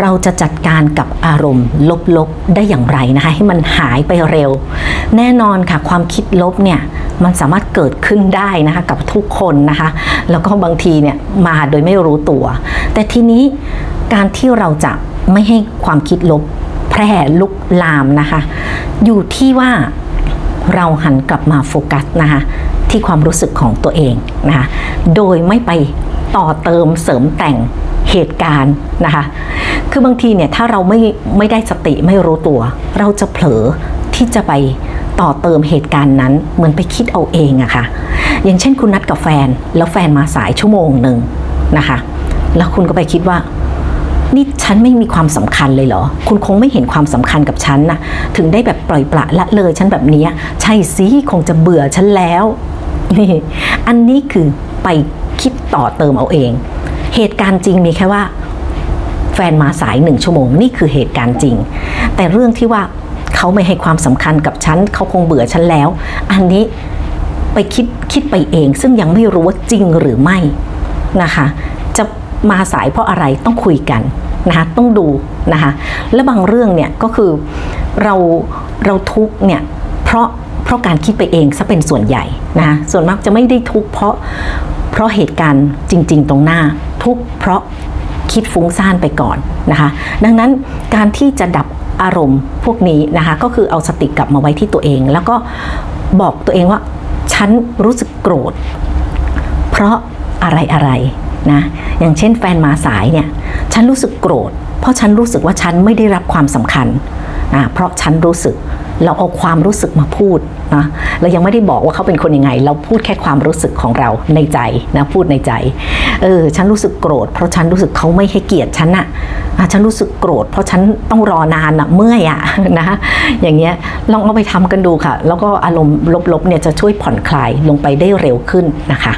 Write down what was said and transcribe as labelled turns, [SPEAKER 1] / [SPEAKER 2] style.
[SPEAKER 1] เราจะจัดการกับอารมณ์ ลบๆได้อย่างไรนะคะให้มันหายไปเร็ว แน่นอนค่ะความคิดลบเนี่ยมันสามารถเกิดขึ้นได้นะคะกับทุกคนนะคะ แล้วก็บางทีเนี่ยมาโดยไม่รู้ตัว แต่ทีนี้การที่เราจะไม่ให้ความคิดลบแพร่ลุกลามนะคะ อยู่ที่ว่าเราหันกลับมาโฟกัสนะคะที่ความรู้สึกของตัวเองนะคะ โดยไม่ไปต่อเติมเสริมแต่ง เหตุการณ์นะคะ คือบางทีเนี่ยถ้าเราไม่ไม่ได้สติไม่รู้ตัว เราจะเผลอที่จะไปต่อเติมเหตุการณ์นั้นเหมือนไปคิดเอาเองอะค่ะ อย่างเช่นคุณนัดกับแฟน แล้วแฟนมาสายชั่วโมงหนึ่งนะคะ แล้วคุณก็ไปคิดว่านี่ฉันไม่มีความสำคัญเลยเหรอ คุณคงไม่เห็นความสำคัญกับฉันนะ ถึงได้แบบปล่อยปละละเลยฉันแบบนี้ ใช่สิคงจะเบื่อฉันแล้ว นี่ อันนี้คือไปคิดต่อเติมเอาเอง เหตุการณ์จริงมีแค่ว่า แฟนมาสายหนึ่งชั่วโมงนี่คือเหตุการณ์จริง แต่เรื่องที่ว่าเขาไม่ให้ความสำคัญกับฉันเขาคงเบื่อฉันแล้ว อันนี้ไปคิดคิดไปเอง ซึ่งยังไม่รู้ว่าจริงหรือไม่นะคะ จะมาสายเพราะอะไรต้องคุยกันนะคะต้องดูนะคะและบางเรื่องเนี่ยก็คือเราเราทุกเนี่ยเพราะเพราะการคิดไปเองซะเป็นส่วนใหญ่นะคะส่วนมากจะไม่ได้ทุกเพราะเพราะเหตุการณ์จริง ๆ ตรงหน้า ทุกข์เพราะคิดฟุ้งซ่านไปก่อนนะคะ ดังนั้นการที่จะดับอารมณ์พวกนี้นะคะก็คือเอาสติกลับมาไว้ที่ตัวเอง แล้วก็บอกตัวเองว่าฉันรู้สึกโกรธ เพราะอะไรอะไรนะอย่างเช่นแฟนมาสายเนี่ยฉันรู้สึกโกรธ เพราะฉันรู้สึกว่าฉันไม่ได้รับความสำคัญอ่าเพราะฉันรู้สึก เราเอาความรู้สึกมาพูดนะเรายังไม่ได้บอกว่าเขาเป็นคนยังไง เราพูดแค่ความรู้สึกของเราในใจนะพูดในใจเออฉันรู้สึกโกรธ เพราะฉันรู้สึกเขาไม่ให้เกียรติฉันน่ะอะฉันรู้สึกโกรธ เพราะฉันต้องรอนานอะเมื่อยอะนะอย่างเงี้ยลองเอาไปทำกันดูค่ะ แล้วก็อารมณ์ลบๆเนี่ยจะช่วยผ่อนคลายลงไปได้เร็วขึ้นนะคะ